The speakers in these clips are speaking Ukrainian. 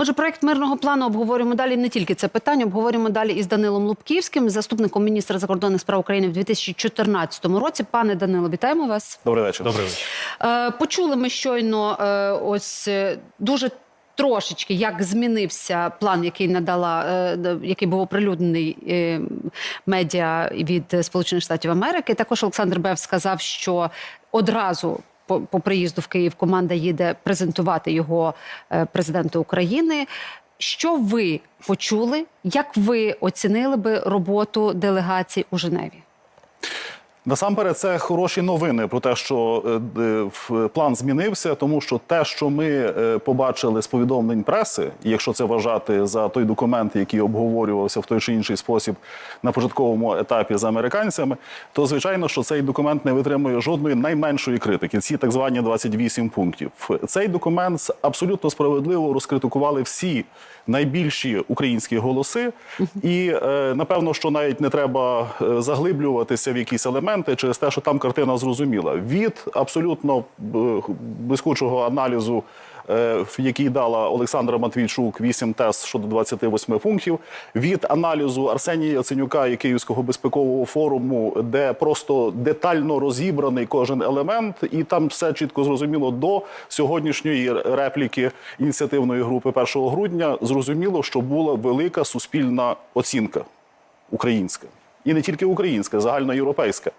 Отже, проект мирного плану обговорюємо далі не тільки це питання, обговорюємо далі із Данилом Лубківським, заступником міністра закордонних справ України в 2014 році. Пане Данило, вітаємо вас. Добрий вечір. Добрий вечір. Е, Почули ми щойно е, ось е, дуже трошечки, як змінився план, який надала, який був оприлюднений медіа від Сполучених Штатів Америки. Також Олександр Бев сказав, що одразу. По, приїзду в Київ команда їде презентувати його е, президенту України. Що ви почули? Як ви оцінили би роботу делегації у Женеві? Насамперед, це хороші новини про те, що е, план змінився, тому що те, що ми е, побачили з повідомлень преси, якщо це вважати за той документ, який обговорювався в той чи інший спосіб на початковому етапі з американцями, то звичайно, що цей документ не витримує жодної найменшої критики. Ці так звані 28 пунктів. Цей документ абсолютно справедливо розкритикували всі найбільші українські голоси, і е, напевно, що навіть не треба е, заглиблюватися в якісь елементи через те, що там картина зрозуміла. Від абсолютно е, блискучого аналізу, який дала Олександра Матвійчук, 8 тез щодо 28 пунктів, від аналізу Арсенія Яценюка і Київського безпекового форуму, де просто детально розібраний кожен елемент, і там все чітко зрозуміло до сьогоднішньої репліки ініціативної групи 1 грудня. Зрозуміло, що була велика суспільна оцінка українська. І не тільки українська, загальноєвропейська.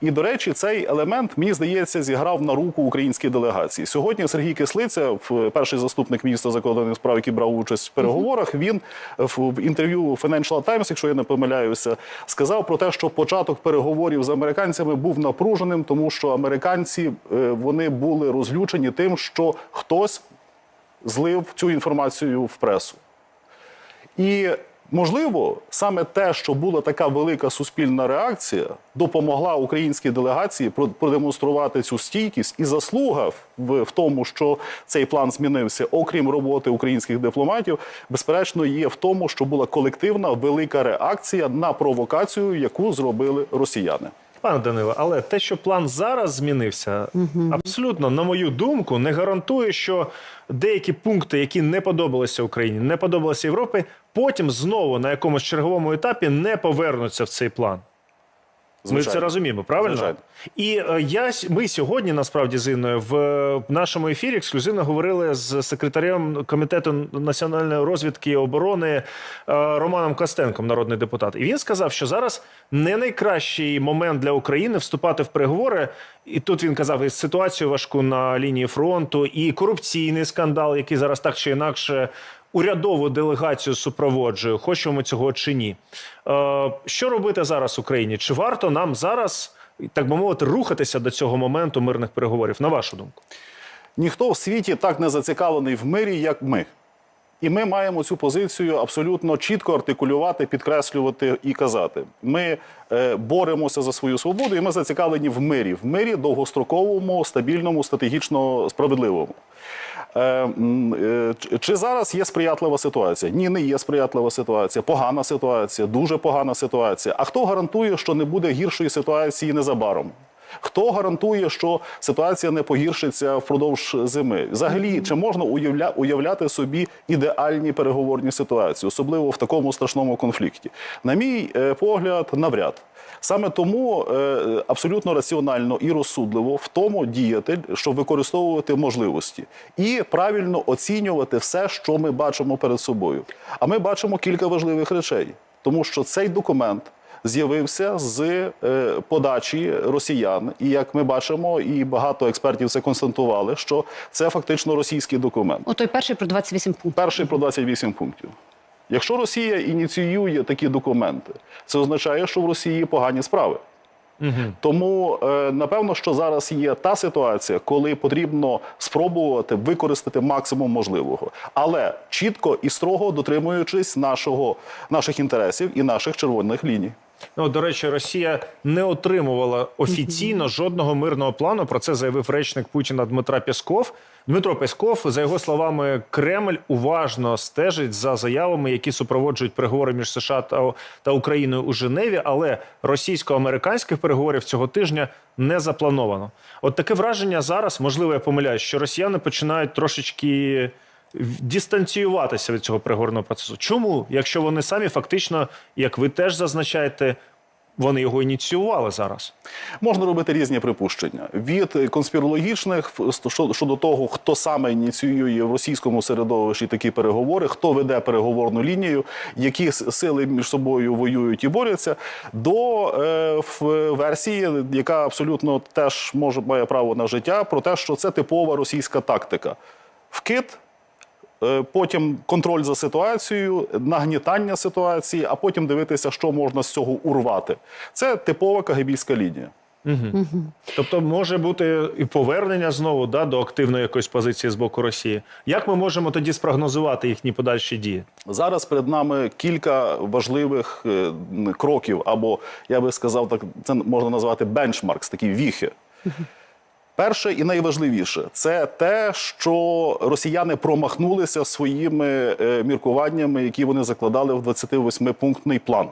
І, до речі, цей елемент, мені здається, зіграв на руку українській делегації. Сьогодні Сергій Кислиця, перший заступник міністра закордонних справ, який брав участь в переговорах, він в в інтерв'ю Financial Times, якщо я не помиляюся, сказав про те, що початок переговорів з американцями був напруженим, тому що американці е, вони були розлючені тим, що хтось злив цю інформацію в пресу. І можливо, саме те, що була така велика суспільна реакція, допомогла українській делегації про- продемонструвати цю стійкість і заслуга в тому, що цей план змінився, окрім роботи українських дипломатів, безперечно, є в тому, що була колективна велика реакція на провокацію, яку зробили росіяни. Пане Данило, але те, що план зараз змінився, абсолютно, на мою думку, не гарантує, що деякі пункти, які не подобалися Україні, не подобалися Європі, потім знову на якомусь черговому етапі не повернуться в цей план. Ми це розуміємо, правильно? Звичайно. І е, я ми сьогодні насправді з Інною в нашому ефірі ексклюзивно говорили з секретарем комітету національної розвідки і оборони е, Романом Костенком, народний депутат. І він сказав, що зараз не найкращий момент для України вступати в переговори. І тут він казав і ситуацію важку на лінії фронту, і корупційний скандал, який зараз так чи інакше урядову делегацію супроводжує, хочемо цього чи ні. Е, що робити зараз Україні? Чи варто нам зараз, так би мовити, рухатися до цього моменту мирних переговорів? На вашу думку? Ніхто в світі так не зацікавлений в мирі, як ми. І ми маємо цю позицію абсолютно чітко артикулювати, підкреслювати і казати. Ми е, боремося за свою свободу, і ми зацікавлені в мирі, в мирі довгостроковому, стабільному, стратегічно справедливому. Е, е, Чи зараз є сприятлива ситуація? Ні, не є сприятлива ситуація. Погана ситуація, дуже погана ситуація. А хто гарантує, що не буде гіршої ситуації незабаром? Хто гарантує, що ситуація не погіршиться впродовж зими? Взагалі, чи можна уявля, уявляти собі ідеальні переговорні ситуації, особливо в такому страшному конфлікті? На мій е, погляд, навряд. Саме тому е, абсолютно раціонально і розсудливо в тому діяти, щоб використовувати можливості і правильно оцінювати все, що ми бачимо перед собою. А ми бачимо кілька важливих речей, тому що цей документ з'явився з е, подачі росіян. І як ми бачимо, і багато експертів це констатували, що це фактично російський документ. О, той перший про 28 пунктів. Перший про 28 пунктів. Якщо Росія ініціює такі документи, це означає, що в Росії погані справи. Тому е, напевно, що зараз є та ситуація, коли потрібно спробувати використати максимум можливого, але чітко і строго дотримуючись нашого, наших інтересів і наших червоних ліній. Ну, до речі, Росія не отримувала офіційно жодного мирного плану. Про це заявив речник Путіна Дмитра Пєсков. Дмитро Пєсков, за його словами, Кремль уважно стежить за заявами, які супроводжують переговори між США та, та Україною у Женеві, але російсько-американських переговорів цього тижня не заплановано. От таке враження зараз, можливо, я помиляюсь, що росіяни починають трошечки дистанціюватися від цього переговорного процесу. Чому, якщо вони самі фактично, як ви теж зазначаєте, вони його ініціювали зараз? Можна робити різні припущення від конспірологічних щодо того, хто саме ініціює в російському середовищі такі переговори, хто веде переговорну лінію, які сили між собою воюють і борються, до е, версії, яка абсолютно теж може має право на життя, про те, що це типова російська тактика. Вкид Потім контроль за ситуацією, нагнітання ситуації, а потім дивитися, що можна з цього урвати. Це типова кагибійська лінія. Тобто може бути і повернення знову да, до активної якоїсь позиції з боку Росії. Як ми можемо тоді спрогнозувати їхні подальші дії? Зараз перед нами кілька важливих е, кроків, або я би сказав, так це можна назвати бенчмаркс, такі віхи. Перше і найважливіше це те, що росіяни промахнулися своїми е, міркуваннями, які вони закладали в 28-пунктний план.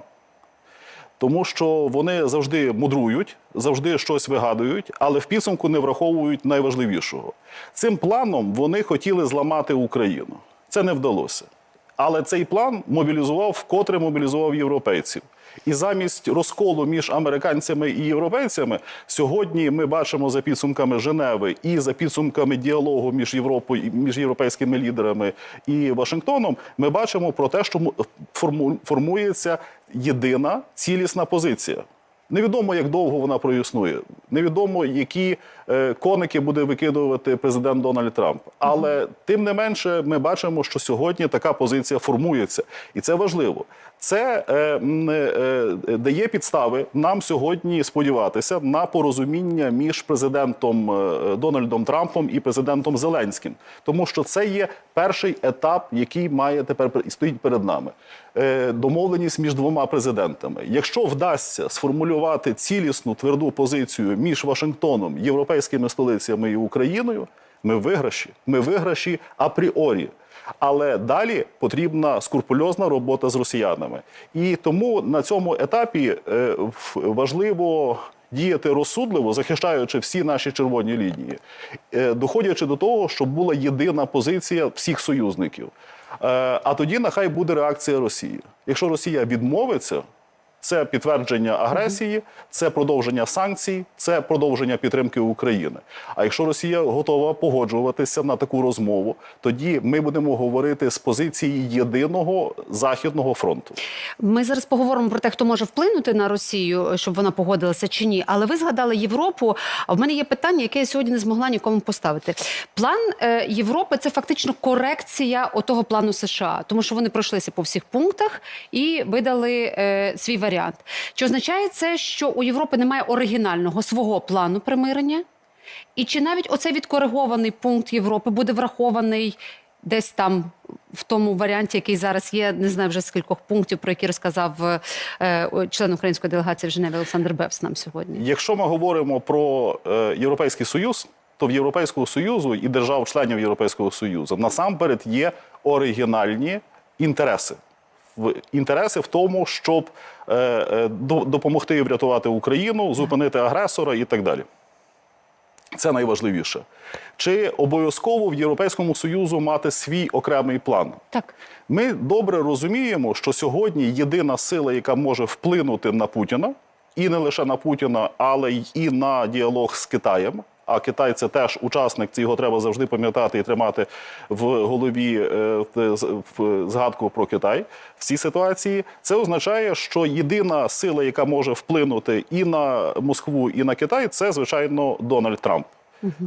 Тому що вони завжди мудрують, завжди щось вигадують, але в підсумку не враховують найважливішого. Цим планом вони хотіли зламати Україну. Це не вдалося. Але цей план мобілізував, вкотре мобілізував європейців. І замість розколу між американцями і європейцями сьогодні ми бачимо за підсумками Женеви і за підсумками діалогу між Європою між європейськими лідерами і Вашингтоном. Ми бачимо про те, що му- формується єдина цілісна позиція. Невідомо, як довго вона проіснує. Невідомо, які коники буде викидувати президент Дональд Трамп. Але тим не менше, ми бачимо, що сьогодні така позиція формується, і це важливо. Це е, е, е, дає підстави нам сьогодні сподіватися на порозуміння між президентом е, Дональдом Трампом і президентом Зеленським, тому що це є перший етап, який має тепер стоїть перед нами. Е, Домовленість між двома президентами. Якщо вдасться сформулювати цілісну тверду позицію між Вашингтоном, європейськими столицями і Україною, ми виграші. Ми виграші апріорі. Але далі потрібна скрупульозна робота з росіянами. І тому на цьому етапі е, важливо діяти розсудливо, захищаючи всі наші червоні лінії, е, доходячи до того, щоб була єдина позиція всіх союзників. Е, А тоді нехай буде реакція Росії. Якщо Росія відмовиться, це підтвердження агресії, це продовження санкцій, це продовження підтримки України. А якщо Росія готова погоджуватися на таку розмову, тоді ми будемо говорити з позиції єдиного західного фронту. Ми зараз поговоримо про те, хто може вплинути на Росію, щоб вона погодилася чи ні. Але ви згадали Європу. А в мене є питання, яке я сьогодні не змогла нікому поставити. План е, Європи це фактично корекція отого плану США, тому що вони пройшлися по всіх пунктах і видали е, свій варіант. Чи означає це, що у Європи немає оригінального свого плану примирення? І чи навіть оцей відкоригований пункт Європи буде врахований десь там в тому варіанті, який зараз є, не знаю вже з кількох пунктів, про які розказав е, е, член української делегації в Женеві Олександр Бевс нам сьогодні. Якщо ми говоримо про е, Європейський Союз, то в Європейського Союзу і держав-членів Європейського Союзу насамперед є оригінальні інтереси. Інтереси в тому, щоб е, е, до- допомогти врятувати Україну, зупинити агресора і так далі. Це найважливіше. Чи обов'язково в Європейському Союзу мати свій окремий план? Так. Ми добре розуміємо, що сьогодні єдина сила, яка може вплинути на Путіна, і не лише на Путіна, але й і на діалог з Китаєм. А Китай це теж учасник, це його треба завжди пам'ятати і тримати в голові е, в- згадку про Китай в цій ситуації. Це означає, що єдина сила, яка може вплинути і на Москву, і на Китай, це звичайно Дональд Трамп.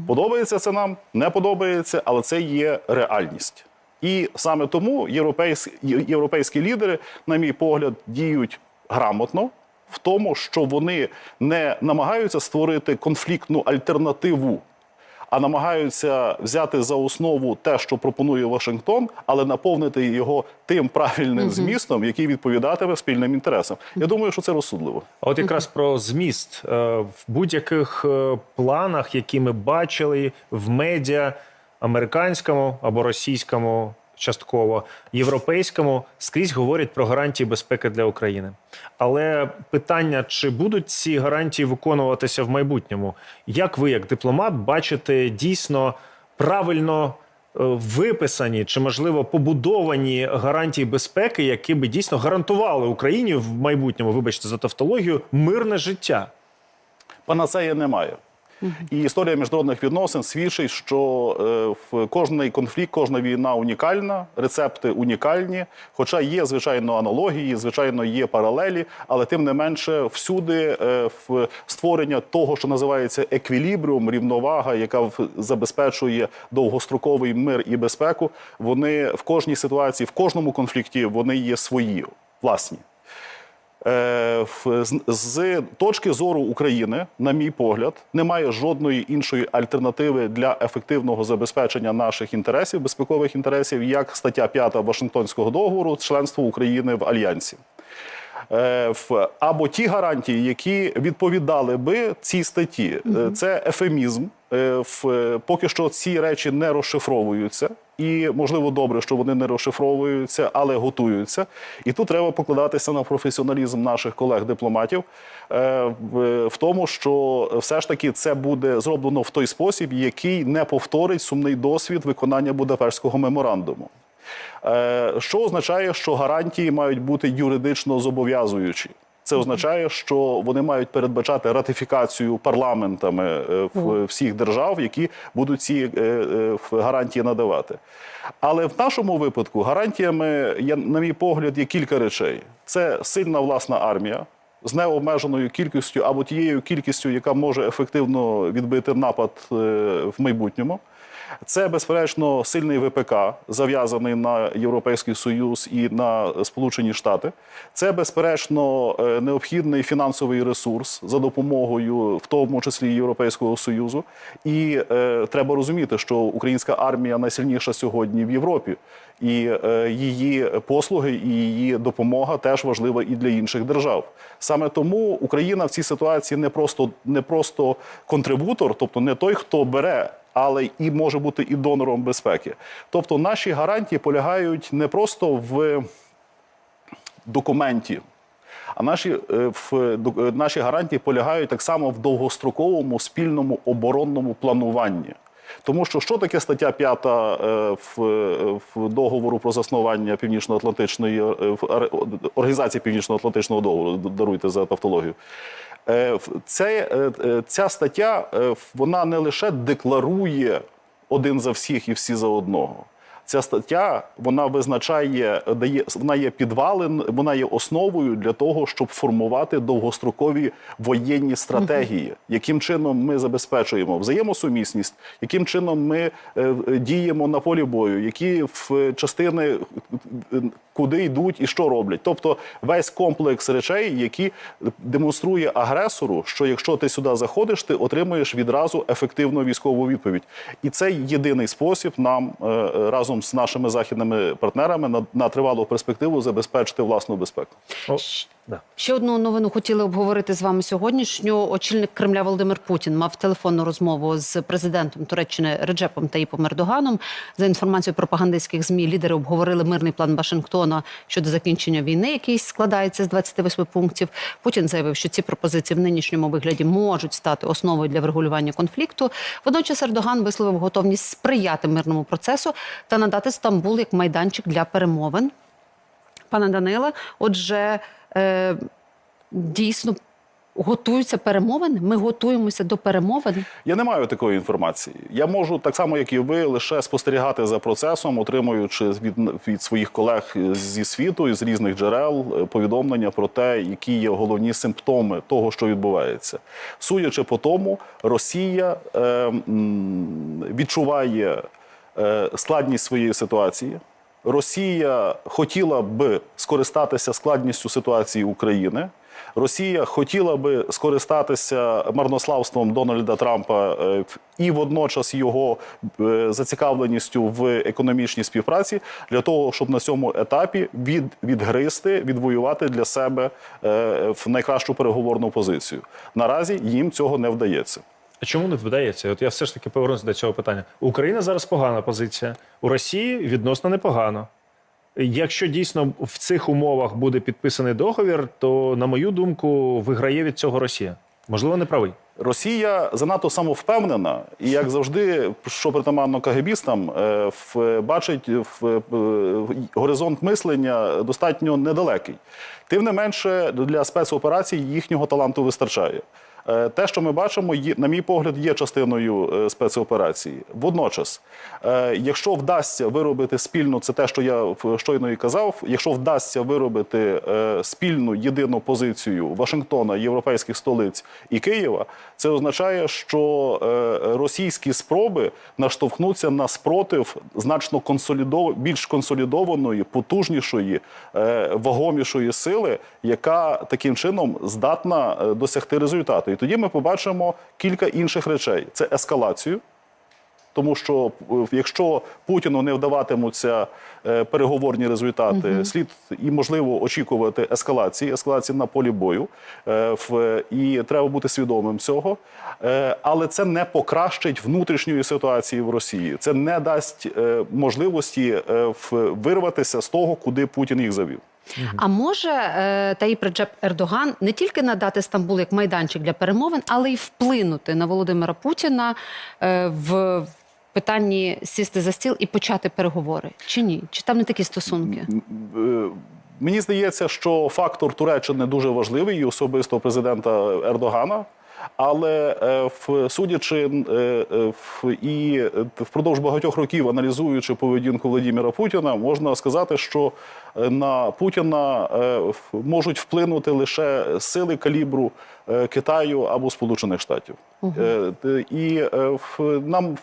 Подобається це нам, не подобається, але це є реальність. І саме тому європейські, європейські лідери, на мій погляд, діють грамотно в тому, що вони не намагаються створити конфліктну альтернативу, а намагаються взяти за основу те, що пропонує Вашингтон, але наповнити його тим правильним змістом, який відповідатиме спільним інтересам. Я думаю, що це розсудливо. А от якраз про зміст Е, в будь-яких е, планах, які ми бачили в медіа американському або російському, частково європейському, скрізь говорять про гарантії безпеки для України. Але питання, чи будуть ці гарантії виконуватися в майбутньому? Як ви, як дипломат, бачите дійсно правильно виписані чи можливо побудовані гарантії безпеки, які би дійсно гарантували Україні в майбутньому, вибачте за тавтологію, мирне життя. Панацеї немає. І історія міжнародних відносин свідчить, що е, в кожний конфлікт, кожна війна унікальна, рецепти унікальні. Хоча є, звичайно, аналогії, звичайно, є паралелі, але тим не менше, всюди е, в створення того, що називається еквілібріум, рівновага, яка забезпечує довгостроковий мир і безпеку, вони в кожній ситуації, в кожному конфлікті вони є свої, власні. Е, з- точки зору України, на мій погляд, немає жодної іншої альтернативи для ефективного забезпечення наших інтересів, безпекових інтересів, як стаття 5 Вашингтонського договору, членство України в альянсі. Е, Або ті гарантії, які відповідали би цій статті, Е, це ефемізм. Е, в- Поки що ці речі не розшифровуються, і можливо добре, що вони не розшифровуються, але готуються. І тут треба покладатися на професіоналізм наших колег-дипломатів е, в тому, що все ж таки це буде зроблено в той спосіб, який не повторить сумний досвід виконання Будапештського меморандуму. Е, Що означає, що гарантії мають бути юридично зобов'язуючі. Це означає, що вони мають передбачати ратифікацію парламентами е, всіх держав, які будуть ці е, е, гарантії надавати. Але в нашому випадку гарантіями, на мій погляд, є кілька речей: це сильна власна армія з необмеженою кількістю або тією кількістю, яка може ефективно відбити напад в майбутньому. Це, безперечно, сильний ВПК, зав'язаний на Європейський Союз і на Сполучені Штати. Це, безперечно, е, необхідний фінансовий ресурс за допомогою, в тому числі Європейського Союзу. І е, треба розуміти, що українська армія найсильніша сьогодні в Європі, і е, її послуги і її допомога теж важлива і для інших держав. Саме тому Україна в цій ситуації не просто не просто контрибутор, тобто не той, хто бере але і може бути і донором безпеки. Тобто наші гарантії полягають не просто в документі. А наші, е, в, е, наші гарантії полягають так само в довгостроковому спільному оборонному плануванні. Тому що що таке стаття 5 е, в, в договору про заснування Північно-Атлантичної організації Північно-Атлантичного договору, даруйте за тавтологію. Е, Це, е, е, ця стаття вона не лише декларує один за всіх і всі за одного. Ця стаття вона визначає, дає вона є підвалин, вона є основою для того, щоб формувати довгострокові воєнні стратегії, яким чином ми забезпечуємо взаємосумісність, яким чином ми е, е, діємо на полі бою, які в частини е, куди йдуть і що роблять. Тобто весь комплекс речей, які демонструє агресору, що якщо ти сюди заходиш, ти отримуєш відразу ефективну військову відповідь. І це єдиний спосіб нам е, е, разом з нашими західними партнерами на, на тривалу перспективу забезпечити власну безпеку. Да. Ще одну новину хотіли обговорити з вами сьогоднішню. Очільник Кремля Володимир Путін мав телефонну розмову з президентом Туреччини Реджепом Таїпом Ердоганом. За інформацією пропагандистських змі, лідери обговорили мирний план Вашингтона щодо закінчення війни, який складається з 28 пунктів. Путін заявив, що ці пропозиції в нинішньому вигляді можуть стати основою для врегулювання конфлікту. Водночас Ердоган висловив готовність сприяти мирному процесу та надати Стамбул як майданчик для перемовин. Пане Даниле, отже, е, дійсно готуються перемовини. Ми готуємося до перемовин. Я не маю такої інформації. Я можу так само, як і ви, лише спостерігати за процесом, отримуючи від, від своїх колег зі світу і з різних джерел е, повідомлення про те, які є головні симптоми того, що відбувається. Судячи по тому, Росія е, відчуває е, складність своєї ситуації. Росія хотіла би скористатися складністю ситуації України. Росія хотіла би скористатися марнославством Дональда Трампа е, і водночас його е, зацікавленістю в економічній співпраці для того, щоб на цьому етапі від, відгризти, відвоювати для себе е, в найкращу переговорну позицію. Наразі їм цього не вдається. А чому не вдається? От я все ж таки повернуся до цього питання. У України зараз погана позиція, у Росії відносно непогано. Якщо дійсно в цих умовах буде підписаний договір, то, на мою думку, виграє від цього Росія. Можливо, не правий. Росія занадто самовпевнена, і як завжди, що притаманно кагебістам, е, бачить в, е, горизонт мислення достатньо недалекий. Тим не менше, для спецоперацій їхнього таланту вистачає. Е, Те, що ми бачимо, на мій погляд, є частиною е, спецоперації. Водночас, е, якщо вдасться виробити спільну, це те, що я щойно і казав. Якщо вдасться виробити спільну єдину позицію Вашингтона, європейських столиць і Києва, це означає, що російські спроби наштовхнуться на спротив значно консолідов... більш консолідованої, потужнішої, вагомішої сили, яка таким чином здатна досягти результату. І тоді ми побачимо кілька інших речей: це ескалацію. Тому що е, якщо Путіну не вдаватимуться е, переговорні результати, слід і можливо очікувати ескалації, ескалації на полі бою, е, і треба бути свідомим цього. Але це не покращить внутрішньої ситуації в Росії. Це не дасть можливості вирватися з того, куди Путін їх завів. А може е, Таїп Реджеп Ердоган не тільки надати Стамбул як майданчик для перемовин, але й вплинути на Володимира Путіна е, в питанні сісти за стіл і почати переговори? Чи ні? Чи там не такі стосунки? Е, Мені здається, що фактор Туреччини дуже важливий і особисто президента Ердогана. Але е, в- судячи е, е, в- і впродовж багатьох років аналізуючи поведінку Володимира Путіна, можна сказати, що на Путіна можуть вплинути лише сили калібру Китаю або Сполучених Штатів. Т- І нам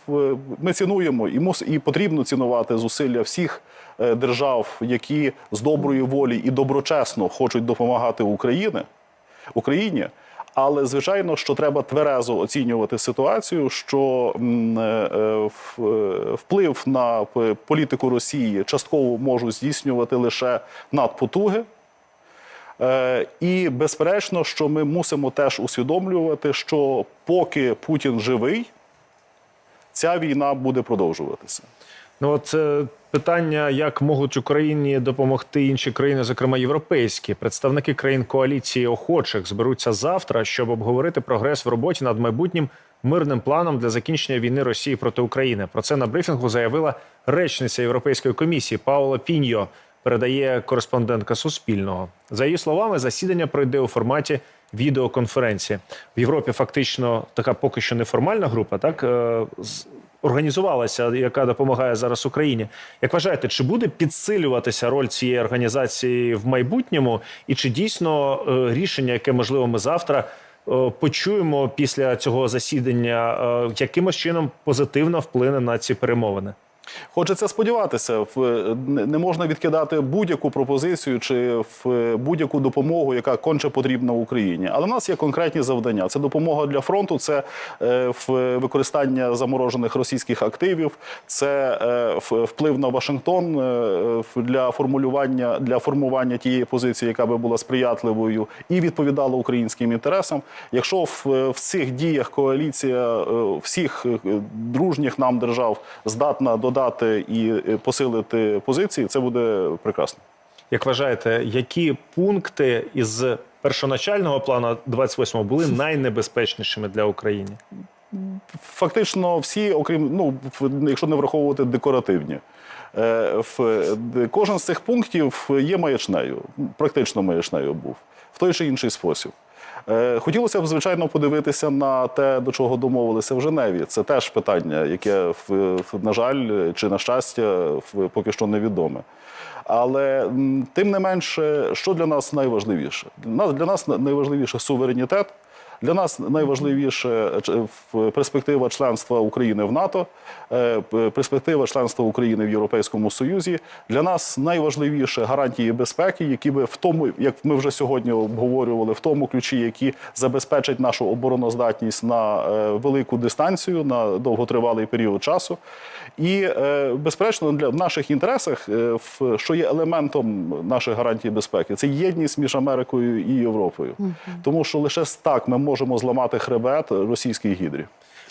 ми цінуємо і мус і потрібно цінувати зусилля всіх держав, які з доброї волі і доброчесно хочуть допомагати Україні, Україні. Але звичайно, що треба тверезо оцінювати ситуацію, що е, е, е, вплив на політику Росії частково можуть здійснювати лише надпотуги. І безперечно, що ми мусимо теж усвідомлювати, що поки Путін живий, ця війна буде продовжуватися. Ну от е, питання, як можуть Україні допомогти інші країни, зокрема європейські представники країн коаліції охочих зберуться завтра, щоб обговорити прогрес в роботі над майбутнім мирним планом для закінчення війни Росії проти України. Про це на брифінгу заявила речниця Європейської комісії Паула Піньо. Передає кореспондентка Суспільного. За її словами, засідання пройде у форматі відеоконференції. В Європі фактично така поки що неформальна група, так е, організувалася, яка допомагає зараз Україні. Як вважаєте, чи буде підсилюватися роль цієї організації в майбутньому, і чи дійсно е, рішення, яке можливо ми завтра е, почуємо після цього засідання, е, якимось чином позитивно вплине на ці перемовини? Хочеться сподіватися, не не можна відкидати будь-яку пропозицію чи в будь-яку допомогу, яка конче потрібна Україні. Але в нас є конкретні завдання. Це допомога для фронту, це е, використання заморожених російських активів, це е, вплив на Вашингтон е, для формулювання для формування тієї позиції, яка би була сприятливою і відповідала українським інтересам. Якщо в, цих діях коаліція е, всіх е, дружніх нам держав здатна додати і е, посилити позиції, це буде прекрасно. Як вважаєте, які пункти із першоначального плану 28-го були найнебезпечнішими для України? Фактично, всі, окрім ну, якщо не враховувати декоративні. Е, Кожен з цих пунктів є маячнею, практично маячнею був в той чи інший спосіб. Е, Хотілося б, звичайно, подивитися на те, до чого домовилися в Женеві. Це теж питання, яке, на жаль, чи на щастя, поки що невідоме. Але тим не менше, що для нас найважливіше? Для нас найважливіше суверенітет. Для нас найважливіше е, перспектива членства України в НАТО, е, перспектива членства України в Європейському Союзі. Для нас найважливіше гарантії безпеки, які би в тому, як ми вже сьогодні обговорювали, в тому ключі, які забезпечать нашу обороноздатність на е, велику дистанцію, на довготривалий період часу. І, безперечно, для в наших інтересах, що є елементом наших гарантій безпеки, це єдність між Америкою і Європою. Тому що лише так ми можемо зламати хребет російській гідрі.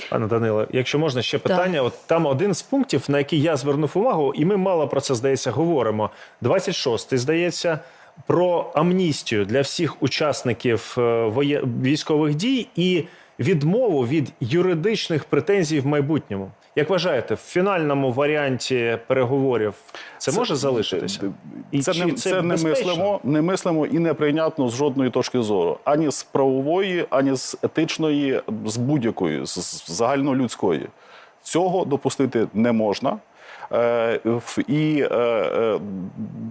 Пане Данило, якщо можна ще питання, от там один з пунктів, на який я звернув увагу, і ми мало про це здається говоримо. 26-й, здається, про амністію для всіх учасників е, військових дій і відмову від юридичних претензій в майбутньому. Як вважаєте, в фінальному варіанті переговорів це, може залишитися? І це не це це, не мислимо, не мислимо і неприйнятно з жодної точки зору, ані з правової, ані з етичної, з будь-якої, з з загальнолюдської. Цього допустити не можна. Е, І е, е,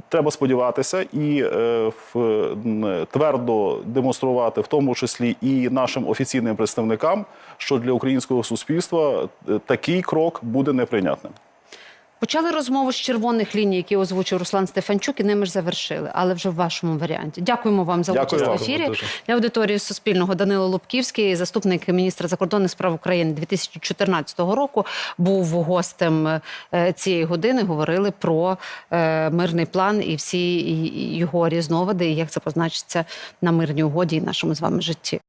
треба сподіватися і твердо демонструвати, в тому числі і нашим офіційним представникам, що для українського суспільства такий крок буде неприйнятним. Почали розмову з червоних ліній, які озвучив Руслан Стефанчук, і ними ж завершили, але вже в вашому варіанті. Дякуємо вам за участь в ефірі. Дуже. Для аудиторії Суспільного Данило Лубківський, заступник міністра закордонних справ України 2014 року, був гостем е, цієї години. Говорили про е, мирний план і всі його різновиди, і як це позначиться на мирній угоді і нашому з вами житті.